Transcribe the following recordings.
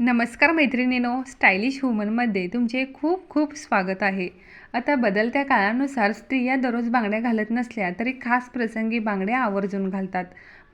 नमस्कार मैत्रिणीनो स्टायलिश वुमनमध्ये तुमचे खूप खूप स्वागत आहे. आता बदलत्या काळानुसार स्त्रिया दररोज बांगड्या घालत नसल्या तरी खास प्रसंगी बांगड्या आवर्जून घालतात.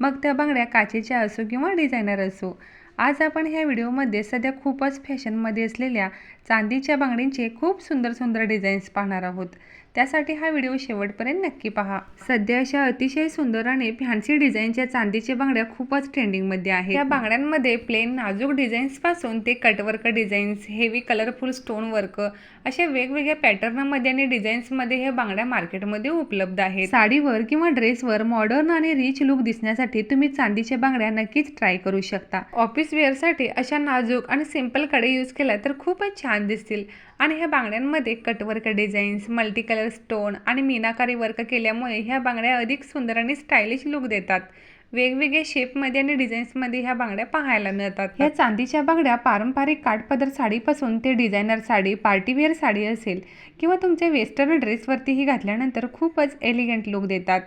मग त्या बांगड्या काचेच्या असो किंवा डिझायनर असो. आज आपण ह्या व्हिडिओमध्ये सध्या खूपच फॅशनमध्ये असलेल्या चांदीच्या बांगडींचे खूप सुंदर सुंदर डिझाईन्स पाहणार आहोत. त्यासाठी हा व्हिडिओ शेवटपर्यंत नक्की पहा. सध्या अशा अतिशय सुंदर आणि फॅन्सी डिझाईनच्या चांदीच्या बांगड्या खूपच ट्रेंडिंगमध्ये आहेत. या बांगड्यांमध्ये प्लेन नाजूक डिझाईन्सपासून ते cutwork designs heavy colourful stone work अशा वेगवेगळ्या पॅटर्नमध्ये आणि डिझाईन्समध्ये हे बांगड्या मार्केटमध्ये उपलब्ध आहेत. साडीवर किंवा ड्रेसवर मॉडर्न आणि रिच लुक दिसण्यासाठी तुम्ही चांदीच्या बांगड्या नक्कीच ट्राय करू शकता. ऑफिस वेअरसाठी अशा नाजूक आणि सिंपलकडे यूज केल्या तर खूपच छान दिसतील. आणि ह्या बांगड्यांमध्ये cutwork designs multi colour stone आणि मीनाकारी वर्क केल्यामुळे ह्या बांगड्या अधिक सुंदर आणि स्टायलिश लुक देतात. वेगवेगळ्या शेपमध्ये आणि डिझाईन्समध्ये ह्या बांगड्या पाहायला मिळतात. ह्या चांदीच्या बांगड्या पारंपरिक काठपदर साडीपासून ते डिझायनर साडी पार्टीवेअर साडी असेल किंवा तुमच्या वेस्टर्न ड्रेसवरतीही घातल्यानंतर खूपच एलिगंट लुक देतात.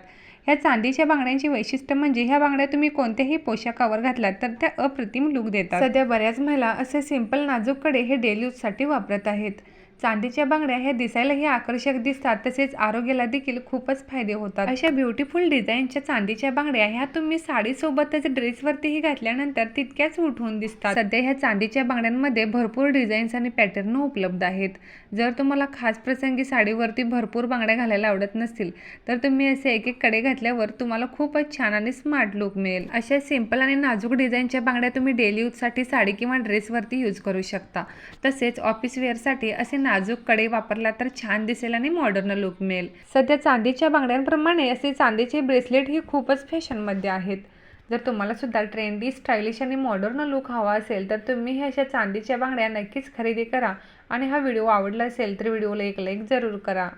ह्या चांदीच्या बांगड्यांची वैशिष्ट्य म्हणजे ह्या बांगड्या तुम्ही कोणत्याही पोशाखावर घातलात तर त्या अप्रतिम लुक देतात. सध्या बऱ्याच महिला असे सिंपल नाजूककडे हे डेली यूजसाठी वापरत आहेत. चांदीच्या बांगड्या ह्या दिसायलाही आकर्षक दिसतात तसेच आरोग्याला देखील खूपच फायदे होतात. अशा ब्युटिफुल डिझाईनच्या चांदीच्या बांगड्या ह्या तुम्ही साडीसोबतच ड्रेसवरतीही घातल्यानंतर तितक्याच उठून दिसतात. सध्या ह्या चांदीच्या बांगड्यांमध्ये भरपूर डिझाईन्स आणि पॅटर्न उपलब्ध आहेत. जर तुम्हाला खास प्रसंगी साडीवरती भरपूर बांगड्या घालायला आवडत नसतील तर तुम्ही असे एक एक कडे घातल्यावर तुम्हाला खूपच छान आणि स्मार्ट लुक मिळेल. अशा सिंपल आणि नाजूक डिझाईनच्या बांगड्या तुम्ही डेली यूजसाठी साडी किंवा ड्रेसवरती यूज करू शकता. तसेच ऑफिस वेअरसाठी असे नाजूककडे वापरला तर छान दिसेल आणि मॉडर्न लुक मिळेल. सध्या चांदीच्या बांगड्यांप्रमाणे असे चांदीचे ब्रेसलेट ही खूपच फॅशनमध्ये आहेत. जर तुम्हाला सुद्धा ट्रेंडी स्टायलिश आणि मॉडर्न लुक हवा असेल तर तुम्ही हे अशा चांदीच्या बांगड्या नक्कीच खरेदी करा. आणि हा व्हिडिओ आवडला असेल तर व्हिडिओला एक लाईक जरूर करा.